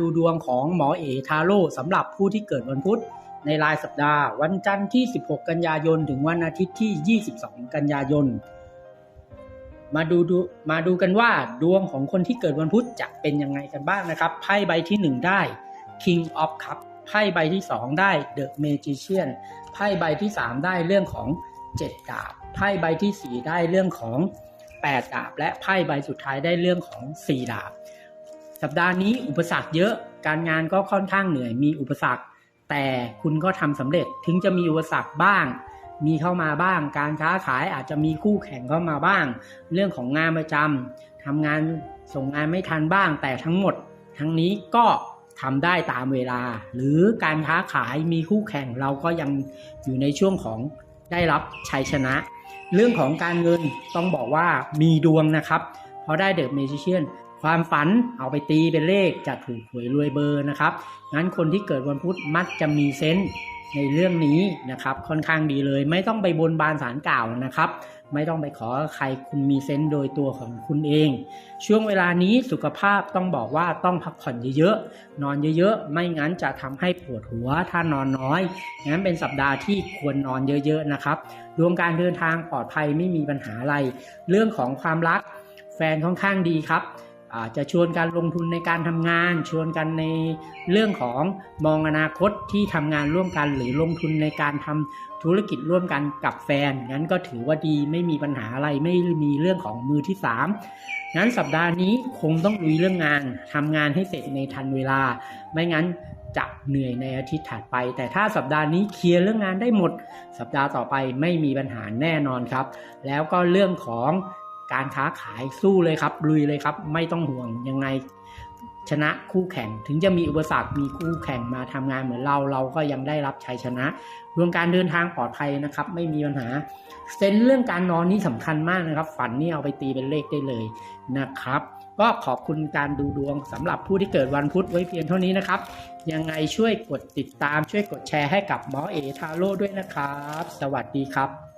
ดูดวงของหมอเอทาโร่สำหรับผู้ที่เกิดวันพุธในรายสัปดาห์ วันจันทร์ที่ 16 กันยายน ถึงวันอาทิตย์ที่ 22 กันยายน มาดูดูมาดูกันว่าดวงของคนที่เกิดวันพุธจะเป็นยังไงกันบ้างนะครับไพ่ใบที่ 1 ได้ King of Cup ไพ่ใบที่ 2 ได้ The Magician ไพ่ใบที่ 3 ได้เรื่องของ 7 ดาบไพ่ใบที่ 4 ได้เรื่องของ 8 ดาบ และไพ่ใบสุดท้ายได้เรื่องของ 4 ดาบ สัปดาห์นี้อุปสรรคเยอะการงานก็ค่อนข้างเหนื่อยมีอุปสรรค แต่คุณก็ทำสำเร็จถึงจะมีอุปสรรคบ้าง มีเข้ามาบ้าง การค้าขายอาจจะมีคู่แข่งเข้ามาบ้าง เรื่องของงานประจำทำงานส่งงานไม่ทันบ้าง แต่ทั้งหมด ทั้งนี้ก็ทำได้ตามเวลา หรือการค้าขายมีคู่แข่งเราก็ยังอยู่ในช่วงของได้รับชัยชนะ เรื่องของการเงินต้องบอกว่ามีดวงนะครับ เพราะได้เดอะเมจิเชียน ความฝันเอาไปตีเป็นเลขจะถูกหวยรวยเบอร์นะครับ งั้นคนที่เกิดวันพุธมักจะมีเซนส์ในเรื่องนี้นะครับค่อนข้างดีเลย ไม่ต้องไปบนบานสารกล่าวนะครับ ไม่ต้องไปขอใครคุณมีเซนส์โดยตัวของคุณเอง ช่วงเวลานี้สุขภาพต้องบอกว่าต้องพักผ่อนเยอะๆนอนเยอะๆ ไม่งั้นจะทำให้ปวดหัวถ้านอนน้อยงั้นเป็นสัปดาห์ที่ควรนอนเยอะๆนะครับดวงการเดินทางปลอดภัยไม่มีปัญหาอะไร เรื่องของความรักแฟนค่อนข้างดีครับ จจะชวนการลงทุนในการทำงาน ชวนกันในเรื่องของมองอนาคตที่ทำงานร่วมกัน หรือลงทุนในการทำธุรกิจร่วมกันกับแฟนงั้นก็ถือว่าดีไม่มีปัญหาอะไรไม่มีเรื่องของมือที่สามงั้นสัปดาห์นี้คงต้องลุยเรื่องงานทำงานให้เสร็จในทันเวลา ไม่งั้นจะเหนื่อยในอาทิตย์ถัดไป แต่ถ้าสัปดาห์นี้เคลียร์เรื่องงานได้หมด สัปดาห์ต่อไปไม่มีปัญหาแน่นอนครับ แล้วก็เรื่องของ การค้าขายสู้เลยครับ ลุยเลยครับ ไม่ต้องห่วงยังไงชนะคู่แข่งถึงจะมีอุปสรรคมีคู่แข่งมาทำงานเหมือนเราเราก็ยังได้รับชัยชนะรวมการเดินทางปลอดภัยนะครับ ไม่มีปัญหาเซนเรื่องการนอนนี่สำคัญมากนะครับ ฝันนี่เอาไปตีเป็นเลขได้เลยนะครับ ก็ขอบคุณการดูดวงสำหรับผู้ที่เกิดวันพุธไว้เพียงเท่านี้นะครับ ยังไงช่วยกดติดตามช่วยกดแชร์ให้กับหมอเอทาโร่ด้วยนะครับ สวัสดีครับ